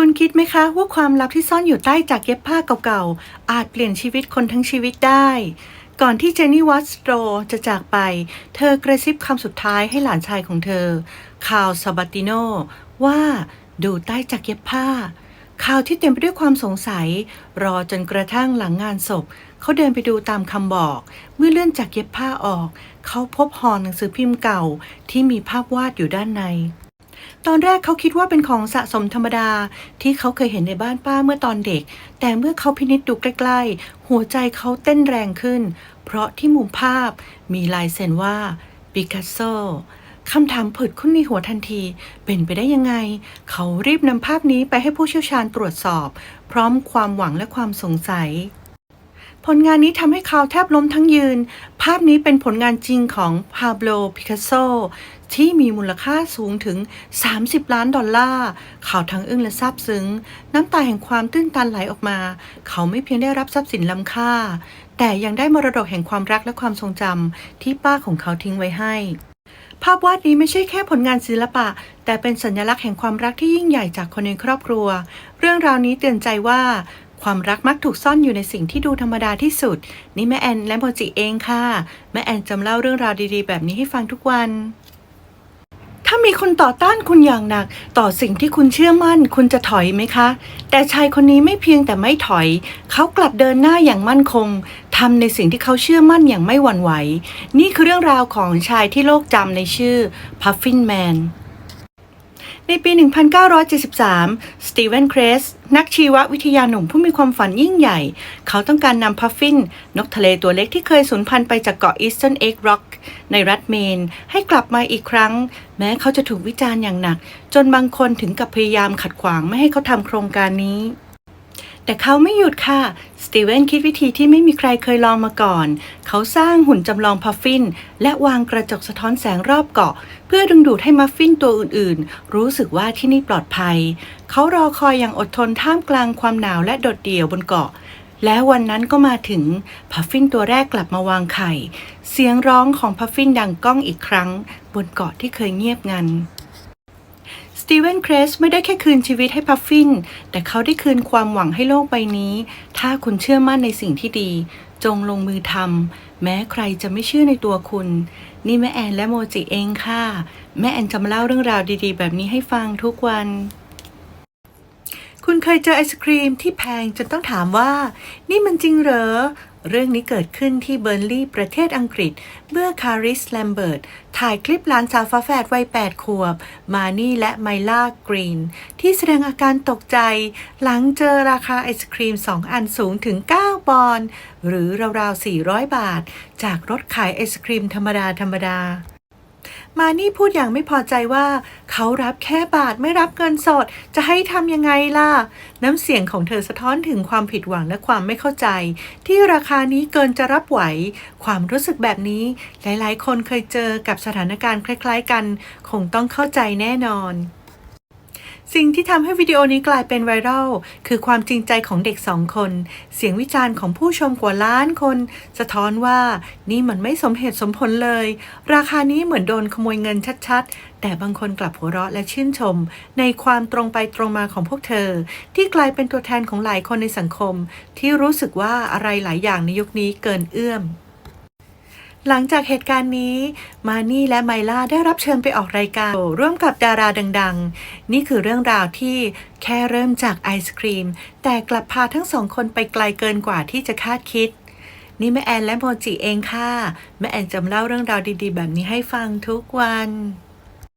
คุณคิดไหมคะว่าความลับที่ซ่อนอยู่ใต้จากเย็บผ้าเก่าๆ อาจเปลี่ยนชีวิตคนทั้งชีวิตได้ ก่อนที่เจนนี่วัตสโตรจะจากไป เธอกระซิบคำสุดท้ายให้หลานชายของเธอคาวซาบาติโนว่าดูใต้จากเย็บผ้า ข่าวที่เต็มไปด้วยความสงสัย รอจนกระทั่งหลังงานศพ เขาเดินไปดูตามคำบอก เมื่อเลื่อนจากเย็บผ้าออก เขาพบห่อหนังสือพิมพ์เก่าที่มีภาพวาดอยู่ด้านใน ตอนแรกเขาคิดว่าเป็นของสะสมธรรมดาที่เขาเคยเห็นในบ้านป้าเมื่อตอนเด็ก แต่เมื่อเขาพินิจดูใกล้ๆ หัวใจเขาเต้นแรงขึ้น เพราะที่มุมภาพมีลายเซ็นว่าปิกัสโซคำถามผุดขึ้นในหัวทันที เป็นไปได้ยังไง เขารีบนำภาพนี้ไปให้ผู้เชี่ยวชาญตรวจสอบ พร้อมความหวังและความสงสัย ผลงานนี้ทำให้เขาแทบล้มทั้งยืน ภาพนี้เป็นผลงานจริงของพาโบลปิกัสโซที่มีมูลค่าสูงถึง 30 ล้านดอลลาร์ เขาทั้งอึ้งและซาบซึ้ง น้ำตาแห่งความตื้นตันไหลออกมา เขาไม่เพียงได้รับทรัพย์สินล้ำค่า แต่ยังได้มรดกแห่งความรักและความทรงจำที่ป้าของเขาทิ้งไว้ให้ ภาพวาดนี้ไม่ใช่แค่ผลงานศิลปะ แต่เป็นสัญลักษณ์แห่งความรักที่ยิ่งใหญ่จากคนในครอบครัว เรื่องราวนี้เตือนใจว่า ความรักมักถูกซ่อนอยู่ในสิ่งที่ดูธรรมดาที่สุด นี่แม่แอนและโมจิเองค่ะ แม่แอนจำเล่าเรื่องราวดีๆ แบบนี้ให้ฟังทุกวัน ถ้ามีคนต่อต้านคุณอย่างหนัก ต่อสิ่งที่คุณเชื่อมั่น คุณจะถอยไหมคะ แต่ชายคนนี้ไม่เพียงแต่ไม่ถอย เขากลับเดินหน้าอย่างมั่นคงทำในสิ่งที่เขาเชื่อมั่นอย่างไม่หวั่นไหว นี่คือเรื่องราวของชายที่โลกจำในชื่อ Puffin Man ในปี 1973 สตีเวนเครส นักชีววิทยาหนุ่มผู้มีความฝันยิ่งใหญ่ เขาต้องการนำพัฟฟิน นกทะเลตัวเล็กที่เคยสูญพันธุ์ไปจากเกาะอีสเทิร์นเอ็กร็อกในรัฐเมน ให้กลับมาอีกครั้ง แม้เขาจะถูกวิจารณ์อย่างหนัก จนบางคนถึงกับพยายามขัดขวางไม่ให้เขาทำโครงการนี้ แต่เขาไม่หยุดค่ะ สตีเวนคิดวิธีที่ไม่มีใครเคยลองมาก่อน เขาสร้างหุ่นจำลองพัฟฟิน และวางกระจกสะท้อนแสงรอบเกาะ เพื่อดึงดูดให้มัฟฟินตัวอื่นๆ รู้สึกว่าที่นี่ปลอดภัย เขารอคอยอย่างอดทนท่ามกลางความหนาวและโดดเดี่ยวบนเกาะแล้ววันนั้นก็มาถึงพัฟฟินตัวแรกกลับมาวางไข่ เสียงร้องของพัฟฟินดังก้องอีกครั้ง บนเกาะที่เคยเงียบงัน ตีเวนเครสไม่ได้แค่คืนชีวิตให้พัฟฟิน แต่เขาได้คืนความหวังให้โลกใบนี้ ถ้าคุณเชื่อมั่นในสิ่งที่ดี จงลงมือทำแม้ใครจะไม่เชื่อในตัวคุณ นี่แม่แอนและโมจิเองค่ะ แม่แอนจะมาเล่าเรื่องราวดีๆ แบบนี้ให้ฟังทุกวัน คุณเคยเจอไอศครีมที่แพงจนต้องถามว่า นี่มันจริงเหรอ เรื่องนี้เกิดขึ้นที่เบอร์นลีย์ประเทศอังกฤษ เมื่อคาริสแลมเบิร์ตถ่ายคลิปหลานสาวฝาแฝดวัย 8 ขวบ มานี่และไมล่ากรีน ที่แสดงอาการตกใจ หลังเจอราคาไอศครีม 2 อันสูงถึง 9 ปอนด์หรือราวๆ 400 บาท จากรถขายไอศครีมธรรมดาธรรมดา มานี่พูดอย่างไม่พอใจว่า เขารับแค่บาทไม่รับเงินสด จะให้ทำยังไงล่ะ น้ำเสียงของเธอสะท้อนถึงความผิดหวังและความไม่เข้าใจ ที่ราคานี้เกินจะรับไหว ความรู้สึกแบบนี้ หลายๆ คนเคยเจอกับสถานการณ์คล้าย ๆ กัน คงต้องเข้าใจแน่นอน สิ่งที่ทำให้วิดีโอนี้กลายเป็นไวรัลคือความจริงใจของเด็กสองคน เสียงวิจารณ์ของผู้ชมกว่าล้านคน สะท้อนว่านี่มันไม่สมเหตุสมผลเลย ราคานี้เหมือนโดนขโมยเงินชัดๆ แต่บางคนกลับหัวเราะและชื่นชม ในความตรงไปตรงมาของพวกเธอ ที่กลายเป็นตัวแทนของหลายคนในสังคม ที่รู้สึกว่าอะไรหลายอย่างในยุคนี้เกินเอื้อม หลังจากเหตุการณ์นี้ มานี่และไมล่าได้รับเชิญไปออกรายการ ร่วมกับดาราดัง ๆ นี่คือเรื่องราวที่แค่เริ่มจากไอศครีม แต่กลับพาทั้งสองคนไปไกลเกินกว่าที่จะคาดคิด นี่แม่แอนและโมจิเองค่ะ แม่แอนจำเล่าเรื่องราวดีๆ แบบนี้ให้ฟังทุกวัน